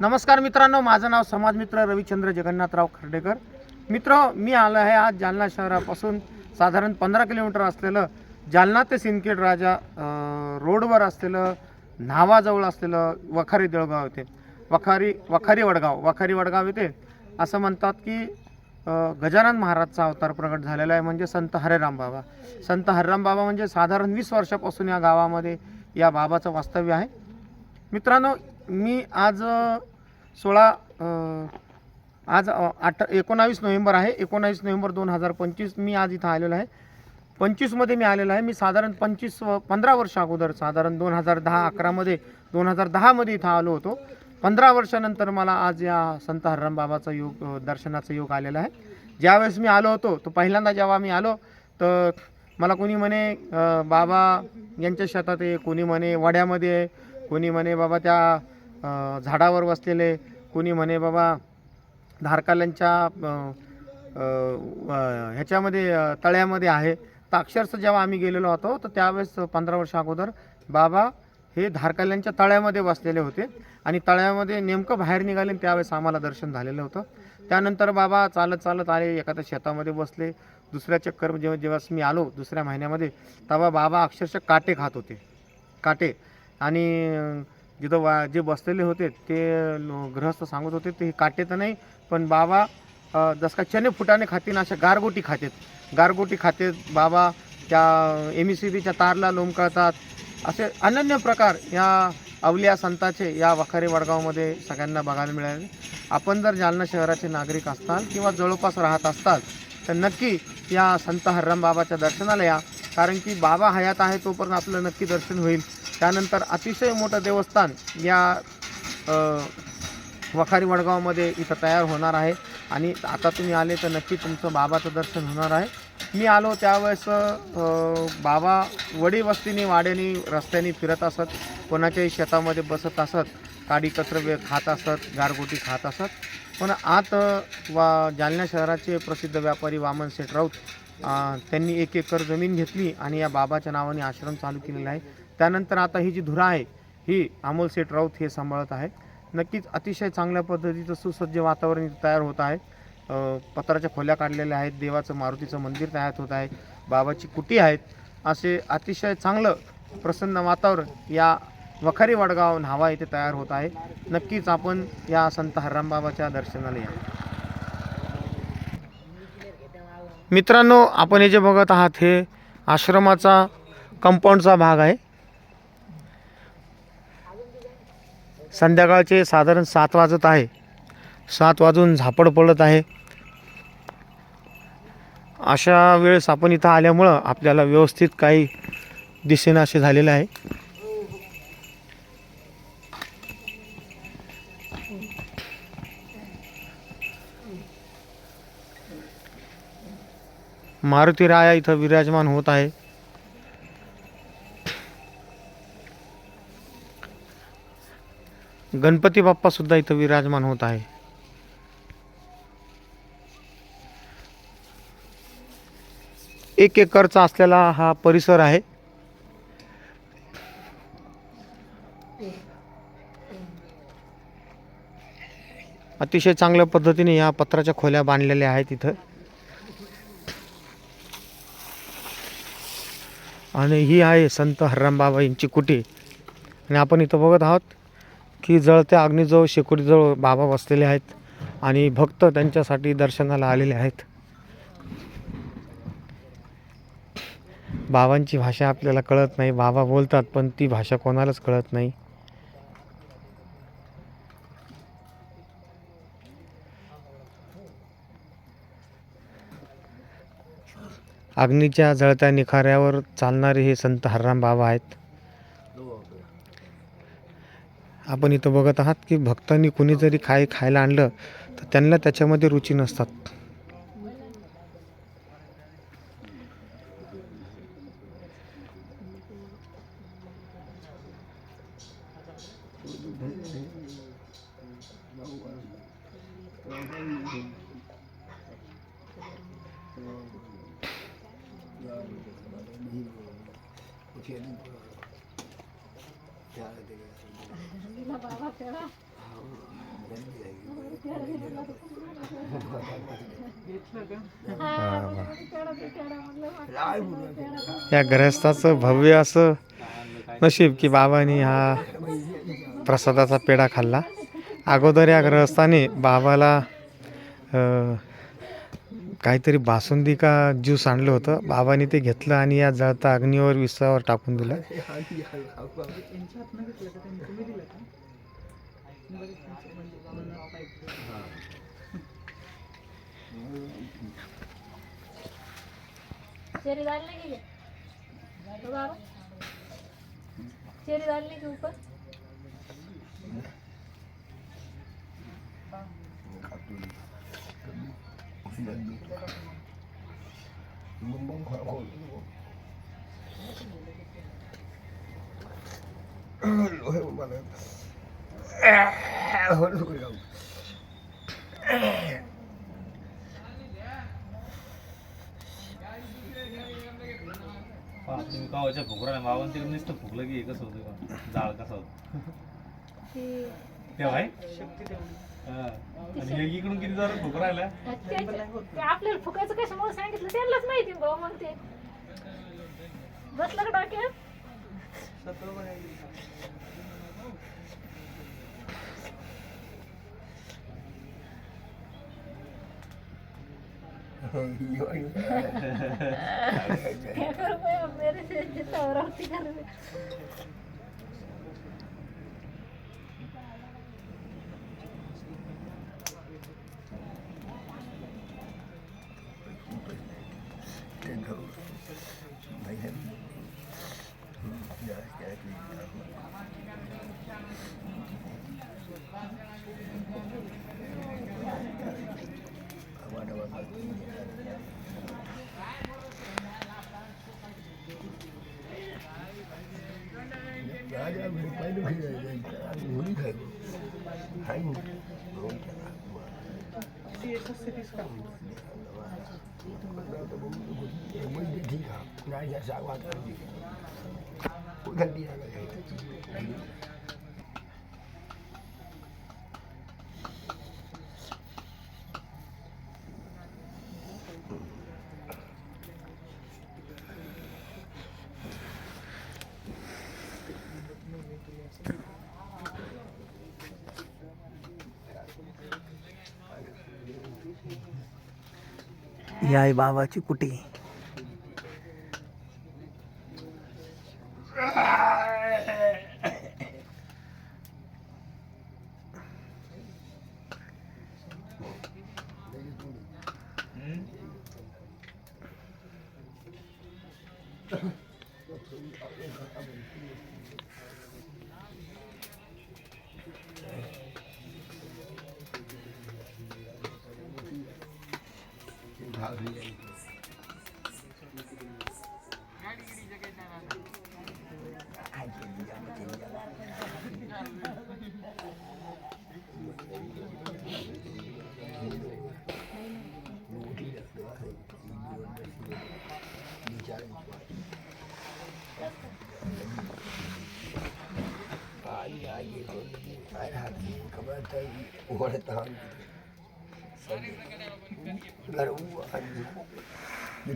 नमस्कार मित्रांनो माझं नाव समाजमित्र रविचंद्र जगन्नाथराव खर्डेकर. मित्र मी आलो आहे आज जालना शहरापासून साधारण पंधरा किलोमीटर असलेलं जालना ते सिंदखेड राजा रोडवर असलेलं न्हावाजवळ असलेलं वखारी देळगाव येथे. वखारी वखारी वडगाव वखारी वडगाव येथे असं म्हणतात की गजानन महाराजचा अवतार प्रकट झालेला आहे म्हणजे संत हरेराम बाबा. संत हरेराम बाबा म्हणजे साधारण वीस वर्षापासून या गावामध्ये या बाबाचं वास्तव्य आहे. मित्रांनो मी आज सोळा आज आठ एकोणावीस नोव्हेंबर आहे. एकोणावीस नोव्हेंबर दोन हजार पंचवीस मी आज इथं आलेलो आहे. पंचवीसमध्ये मी आलेलो आहे. मी साधारण पंचवीस व पंधरा वर्ष अगोदर साधारण दोन हजार दहा अकरामध्ये दोन हजार दहामध्ये इथं आलो होतो. पंधरा वर्षानंतर मला आज या संत हरराम बाबाचा योग दर्शनाचा योग आलेला आहे. ज्यावेळेस मी आलो होतो तो पहिल्यांदा जेव्हा मी आलो तर मला कोणी म्हणे बाबा यांच्या शेतात आहे कोणी म्हणे वड्यामध्ये आहे कोणी म्हणे बाबा त्या झाडावर बसलेले. कोणी म्हणे बाबा धारकाल्यांच्या ह्याच्यामध्ये तळ्यामध्ये आहे. तर अक्षरशः जेव्हा आम्ही गेलेलो होतो तर त्यावेळेस पंधरा वर्ष अगोदर बाबा हे धारकाल्यांच्या तळ्यामध्ये बसलेले होते आणि तळ्यामध्ये नेमकं बाहेर निघाले त्यावेळेस आम्हाला दर्शन झालेलं होतं. त्यानंतर बाबा चालत चालत आले एखाद्या शेतामध्ये बसले. दुसऱ्या चक्कर जेव्हा जेव्हा मी आलो दुसऱ्या महिन्यामध्ये तेव्हा बाबा अक्षरशः काटे खात होते. काटे. आणि जिथं वा जे बसलेले होते ते लो- गृहस्थ सांगत होते ते काटे तर नाही. पण बाबा जसं का चने फुटाने खातील अशा गारगोटी खातेत. गारगोटी खातेत बाबा त्या एम ई सी बीच्या तारला लोंबकळतात असे अनन्य प्रकार या अवलिया संताचे या वखारी वडगावमध्ये सगळ्यांना बघायला मिळाले. आपण जर जालना शहराचे नागरिक असताल किंवा जवळपास राहत असताल तर नक्की या संत हर्राम बाबाच्या दर्शनाला या. कारण की बाबा हयात आहे तोपर्यंत आपलं नक्की दर्शन होईल. त्यानंतर अतिशय मोठं देवस्थान या वखारी वडगावमध्ये इथं तयार होणार आहे. आणि आता तुम्ही आले तर नक्की तुमचं बाबाचं दर्शन होणार आहे. मी आलो त्यावेळेस बाबा वडी वस्तीने वाड्याने रस्त्याने फिरत असत. कोणाच्याही शेतामध्ये बसत असत. काडी कचरं खात असत गारगोटी खात असत. पण आत वा जालना शहराचे प्रसिद्ध व्यापारी वामन सेठ राऊत त्यांनी एक एकर जमीन घेतली आणि या बाबाच्या नावाने आश्रम चालू केलेला आहे. त्यानंतर आता ही जी धुरा आहे ही अमोल सेठ राऊत हे सांभाळत आहे. नक्कीच अतिशय चांगल्या पद्धतीचं सुसज्ज वातावरण तयार होत आहे. पत्राच्या खोल्या काढलेल्या आहेत देवाचं मारुतीचं मंदिर तयार होत आहे बाबाची कुटी आहेत. असे अतिशय चांगलं प्रसन्न वातावरण या वखारी वडगाव न्हावा येथे तयार होत आहे. नक्कीच आपण या संत हररामबाबाच्या दर्शनाला या. मित्रांनो आपण हे जे बघत आहात हे आश्रमाचा कंपाऊंडचा भाग आहे. संध्याकाळचे साधारण सात वाजत आहे. सात वाजून झापड पडत आहे. अशा वेळेस आपण इथं आल्यामुळं आपल्याला व्यवस्थित काही दिसेना असे झालेलं आहे. मारुती राया इथं विराजमान होत आहे. गणपती बाप्पासुद्धा इथं विराजमान होत आहे. एक एकरचा असलेला हा परिसर आहे. अतिशय चांगल्या पद्धतीने या पत्राच्या खोल्या बांधलेल्या आहेत इथं. आणि ही आहे संत हर्रामबाबा यांची कुटी आणि आपण इथं बघत आहोत की जळत्या अग्नीजवळ शेकोटीजवळ बाबा बसलेले आहेत आणि भक्त त्यांच्यासाठी दर्शनाला आलेले आहेत. बाबांची भाषा आपल्याला कळत नाही. बाबा बोलतात पण ती भाषा कोणालाच कळत नाही. अग्नीच्या जळत्या निखाऱ्यावर चालणारे हे संत हरराम बाबा आहेत. आपण इथं बघत आहात की भक्तांनी कुणी जरी खाय खायला आणलं तर त्यांना त्याच्यामध्ये रुची नसतात. या ग्रहस्थाचं भव्य असं नशीब की बाबांनी हा प्रसादाचा पेढा खाल्ला. अगोदर या ग्रहस्थाने बाबाला काहीतरी बासुंदी का ज्यूस आणलं होतं. बाबांनी ते घेतलं आणि या जळता अग्नीवर विसावर टाकून दिलं. चेरी डाल नहीं तो बाबा? चेरी डालने के? ऊपर तुम्ही कावाच्या फुकरा मावन तिकडे नुसतं फुकलं की हे कसं होतं का जाळ कसा होतं ती तेव्हा आहे आणि इकडून किती जरा फुकरा आला ते- आपल्याला फुकायचं कशामुळे सांगितलं? त्यांनाच माहिती भाऊ मग ते. बसलं का डोक्यात? क्या करूं मैं अब मेरे से जितना हो रहा उतनी कर रही हूँ। ही याय बाबाची कुटी Hãy subscribe không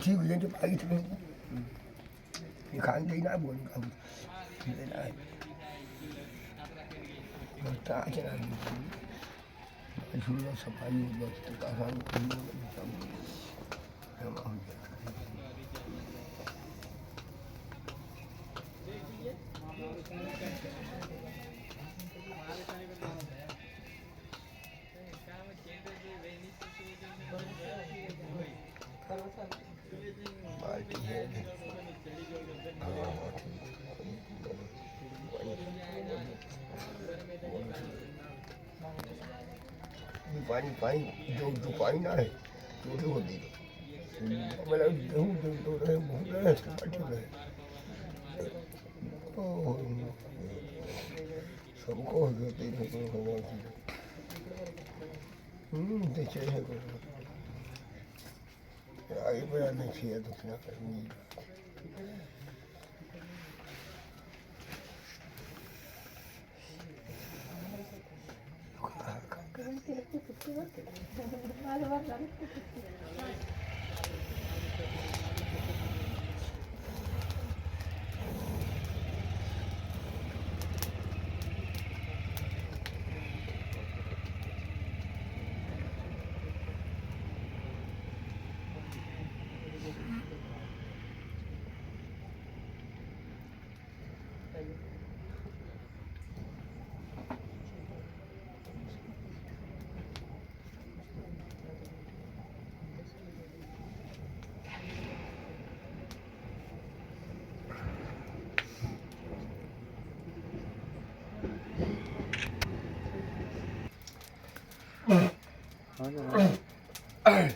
thiếu dân cho phải thương thì khán thấy đã buồn cầu thế này mà ta cho nên chúng nó sắp phải như vậy tất cả khán cũng như vậy trong trong Thank you. पाणी पाणी जो जो पाणी ना आहे तेवढे होते मला देऊ देऊ तो रहे बहुत रहे पाठी रहे ओ सबको हो गया तेरे को भगवान की हम्म देखिए है को आगे बढ़ा देखिए तो क्या करनी குத்து குத்து 아니야.